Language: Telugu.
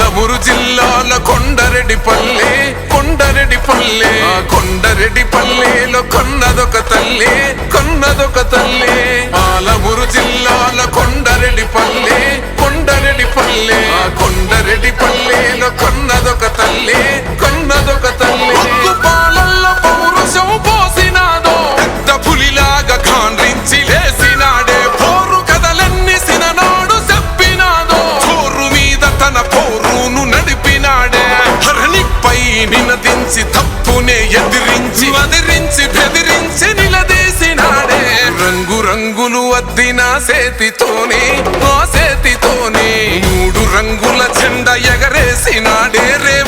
పాలమూరు జిల్లాల కొండరెడ్డి పల్లె కొండరెడ్డి పల్లె కొండరెడ్డి పల్లెలో కొన్నదొక తల్లి కొన్నదొక తల్లి. పాలమూరు జిల్లాల కొండరెడ్డి పల్లె కొండరెడ్డి పల్లె కొండరెడ్డి పల్లెలో హరణిపై నినదించి తప్పునే ఎదిరించి వదిరించి బెదిరించి నిలదీసినాడే. రంగు రంగులు అద్దిన సేతితోనే ఆ సేతితోనే మూడు రంగుల జెండ ఎగరేసినాడే రేవంతన్న